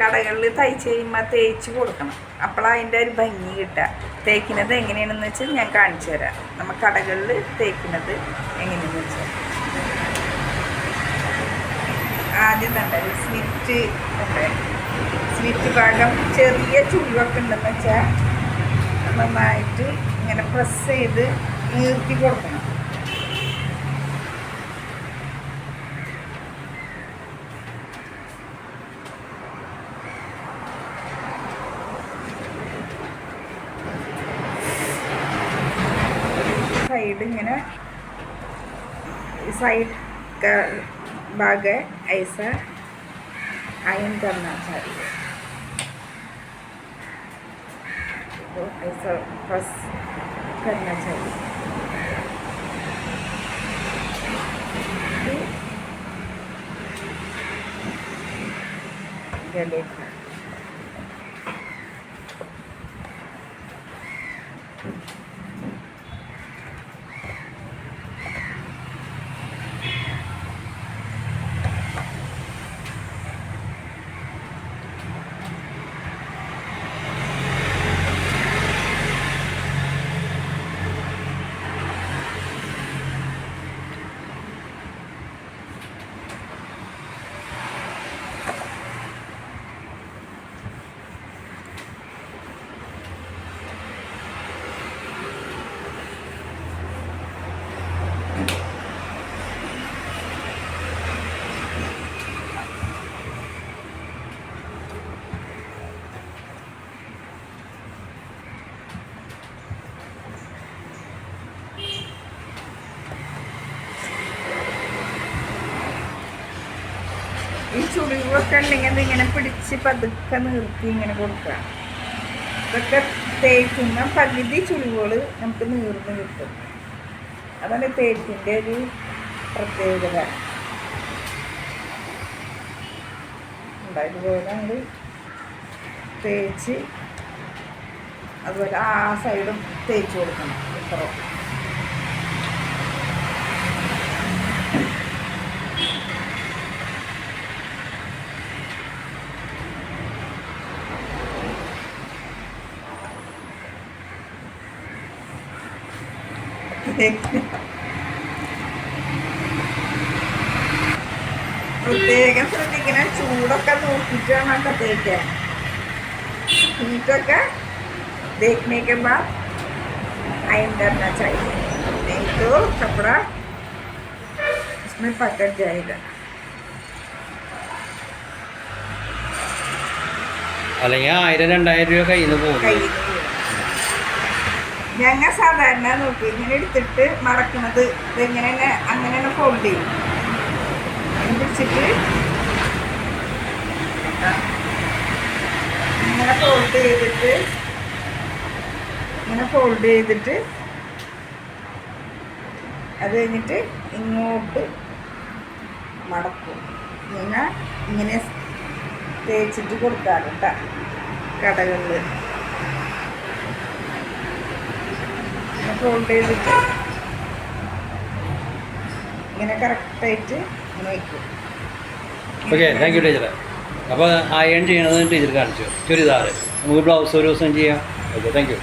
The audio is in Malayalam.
കടകളിൽ തയ്ച്ച് കഴിയുമ്പോൾ തേച്ച് കൊടുക്കണം. അപ്പോഴാണ് അതിന്റെ ഒരു ഭംഗി കിട്ടുക. തേക്കുന്നത് എങ്ങനെയാണെന്ന് വെച്ചാൽ ഞാൻ കാണിച്ചു തരാം. നമ്മൾ കടകളിൽ തേക്കുന്നത് എങ്ങനെയാണെന്ന് വെച്ചാൽ ആദ്യം തന്നെ സ്ലിറ്റ് ഉണ്ട്? സ്ലിറ്റ് ഭാഗം ചെറിയ ചുളിവൊക്കെ ഉണ്ടെന്ന് വെച്ചാൽ നന്നായിട്ട് ഇങ്ങനെ പ്രസ് ചെയ്ത് നീർത്തി കൊടുക്കണം. സൈഡ് ഇങ്ങനെ साइड का भाग है ऐसा आयन करना चाहिए तो ऐसा बस करना चाहिए गले का ഈ ചുളിവൊക്കെ ഉണ്ടെങ്കിൽ ഇങ്ങനെ പിടിച്ച് പതുക്കെ നിർത്തി ഇങ്ങനെ കൊടുക്കുക. ഇതൊക്കെ തേക്കുന്ന പകുതി ചുളിവുകൾ നമുക്ക് നീർന്ന് കിട്ടും. അതാണ് തേക്കിന്റെ ഒരു പ്രത്യേകത. ഇതുപോലെ നമ്മൾ തേച്ച് അതുപോലെ ആ സൈഡും തേച്ച് കൊടുക്കണം. ഇത്ര. പ്രത്യേകം ശ്രദ്ധിക്കണം. ചൂടൊക്കെ നോക്കിയിട്ട് വേണം ഒക്കെ തേക്കാൻ. ഹീറ്റൊക്കെ देखने के बाद आयन करना चाहिए नहीं कपड़ा इसमें पकड़ जाएगा അല്ലെങ്കിൽ ആയിരം രണ്ടായിരം രൂപ കയ്യിൽ നിന്ന് പോകും ഞങ്ങൾ സാധാരണ നോക്കി ഇങ്ങനെ എടുത്തിട്ട് മറക്കുന്നത് ഇതെങ്ങനെ തന്നെ അങ്ങനെ തന്നെ ഫോൾഡ് ചെയ്യും. പിടിച്ചിട്ട് ഇങ്ങനെ ഫോൾഡ് ചെയ്തിട്ട് ഇങ്ങനെ ഫോൾഡ് ചെയ്തിട്ട് അത് കഴിഞ്ഞിട്ട് ഇങ്ങോട്ട് മടക്കും. ഇങ്ങനെ ഇങ്ങനെ തേച്ചിട്ട് കൊടുക്കാറുണ്ട കടകളിൽ ഫോൾഡ് ചെയ്തിട്ട് ഇങ്ങനെ കറക്റ്റായിട്ട് ഇങ്ങനെ ഓക്കെ താങ്ക് യു ടീച്ചറെ അപ്പോൾ അയൺ ചെയ്യണത് ടീച്ചർ കാണിച്ചു ചുരിദാർ നമുക്ക് ബ്ലൗസ് ഒരു ദിവസം ചെയ്യാം. Okay thank you